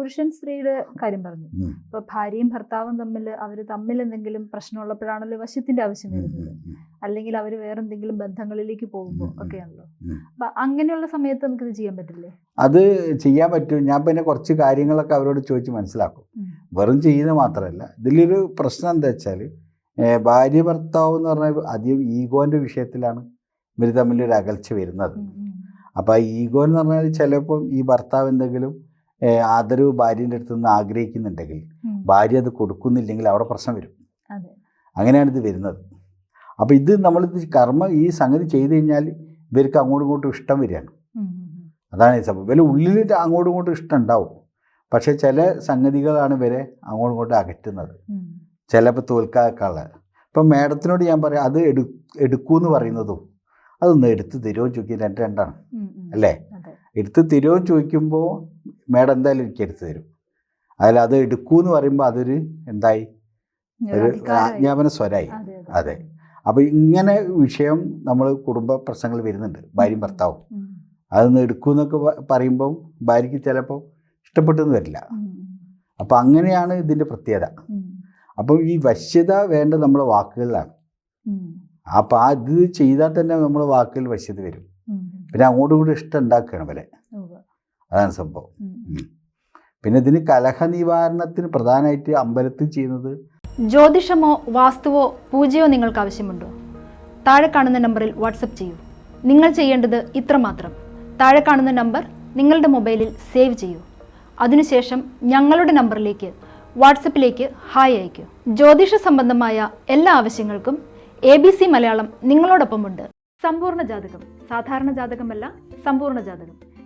പുരുഷൻ സ്ത്രീയുടെ കാര്യം പറഞ്ഞു. ഇപ്പൊ ഭാര്യയും ഭർത്താവും തമ്മിൽ അവർ തമ്മിൽ എന്തെങ്കിലും പ്രശ്നമുള്ളപ്പോഴാണല്ലോ വശത്തിന്റെ ആവശ്യം വരുന്നത്. അല്ലെങ്കിൽ അവർ വേറെന്തെങ്കിലും ബന്ധങ്ങളിലേക്ക് പോകുമ്പോൾ. ഒക്കെയാണല്ലോ അപ്പൊ അങ്ങനെയുള്ള സമയത്ത് നമുക്ക് ഇത് ചെയ്യാൻ പറ്റില്ലേ? അത് ചെയ്യാൻ പറ്റും. ഞാൻ പിന്നെ കുറച്ച് കാര്യങ്ങളൊക്കെ അവരോട് ചോദിച്ച് മനസ്സിലാക്കും. വെറും ചെയ്യുന്നത് മാത്രമല്ല. ഇതിലൊരു പ്രശ്നം എന്താ വെച്ചാൽ ഭാര്യ ഭർത്താവ് എന്ന് പറഞ്ഞാൽ അധികം ഈഗോന്റെ വിഷയത്തിലാണ് ഇവർ ഒരു അകൽച്ച വരുന്നത്. അപ്പോൾ ആ ഈഗോ എന്ന് പറഞ്ഞാൽ ചിലപ്പം ഈ ഭർത്താവ് എന്തെങ്കിലും ആദരവ് ഭാര്യന്റെ അടുത്ത് നിന്ന് ആഗ്രഹിക്കുന്നുണ്ടെങ്കിൽ ഭാര്യ അത് കൊടുക്കുന്നില്ലെങ്കിൽ അവിടെ പ്രശ്നം വരും. അങ്ങനെയാണ് ഇത് വരുന്നത്. അപ്പോൾ ഇത് നമ്മളിത് കർമ്മം ഈ സംഗതി ചെയ്തു കഴിഞ്ഞാൽ ഇവർക്ക് അങ്ങോട്ടും ഇങ്ങോട്ടും ഇഷ്ടം വരികയാണ്. അതാണ് ഈ സംഭവം. വില ഉള്ളിൽ അങ്ങോട്ടും ഇങ്ങോട്ടും ഇഷ്ടം ഉണ്ടാവും. പക്ഷേ ചില സംഗതികളാണ് ഇവരെ അങ്ങോട്ടും ഇങ്ങോട്ടും അകറ്റുന്നത്. ചിലപ്പോൾ തോൽക്കാക്കാളെ ഇപ്പം മേഡത്തിനോട് ഞാൻ പറയാം അത് എടു എടുക്കൂ എന്ന് പറയുന്നതും അതൊന്ന് എടുത്ത് തരുമോ ചോദിക്കും. രണ്ട് രണ്ടാണ്. അല്ലേ? എടുത്ത് തരുമോ ചോദിക്കുമ്പോൾ മേഡം എന്തായാലും എനിക്ക് എടുത്തു തരും. അതിൽ അത് എടുക്കൂ എന്ന് പറയുമ്പോൾ അതൊരു എന്തായി? ഒരു ആജ്ഞാപന സ്വരായി. അതെ. അപ്പോൾ ഇങ്ങനെ വിഷയം നമ്മൾ കുടുംബ പ്രശ്നങ്ങൾ വരുന്നുണ്ട്. ഭാര്യയും ഭർത്താവും. അതൊന്ന് എടുക്കൂ എന്നൊക്കെ പ- പറയുമ്പം ഭാര്യയ്ക്ക് ചിലപ്പോൾ ഇഷ്ടപ്പെട്ടെന്ന് വരില്ല. അപ്പം അപ്പോൾ അങ്ങനെയാണ് ഇതിന്റെ പ്രത്യേകത. അപ്പം ഈ വശ്യത വേണ്ട നമ്മളെ വാക്കുകളിലാണ്. അപ്പം ആ ഇത് ചെയ്താൽ തന്നെ നമ്മൾ വാക്കുകൾ വശ്യത വരും. പിന്നെ അങ്ങോട്ടും കൂടി ഇഷ്ടം ഉണ്ടാക്കുകയാണ് വരെ അതാണ് സംഭവം. പിന്നെ ഇതിന് കലഹ നിവാരണത്തിന് പ്രധാനമായിട്ട് അമ്പലത്തിൽ ചെയ്യുന്നത്? ജ്യോതിഷമോ വാസ്തുവോ പൂജയോ നിങ്ങൾക്ക് ആവശ്യമുണ്ടോ? താഴെ കാണുന്ന നമ്പറിൽ വാട്സപ്പ് ചെയ്യൂ. നിങ്ങൾ ചെയ്യേണ്ടത് ഇത്ര മാത്രം. താഴെ കാണുന്ന നമ്പർ നിങ്ങളുടെ മൊബൈലിൽ സേവ് ചെയ്യൂ. അതിനുശേഷം ഞങ്ങളുടെ നമ്പറിലേക്ക് വാട്സപ്പിലേക്ക് ഹായ് അയയ്ക്കൂ. ജ്യോതിഷ സംബന്ധമായ എല്ലാ ആവശ്യങ്ങൾക്കും എ ബി സി മലയാളം നിങ്ങളോടൊപ്പമുണ്ട്. സമ്പൂർണ ജാതകം. സാധാരണ ജാതകമല്ല സമ്പൂർണ ജാതകം.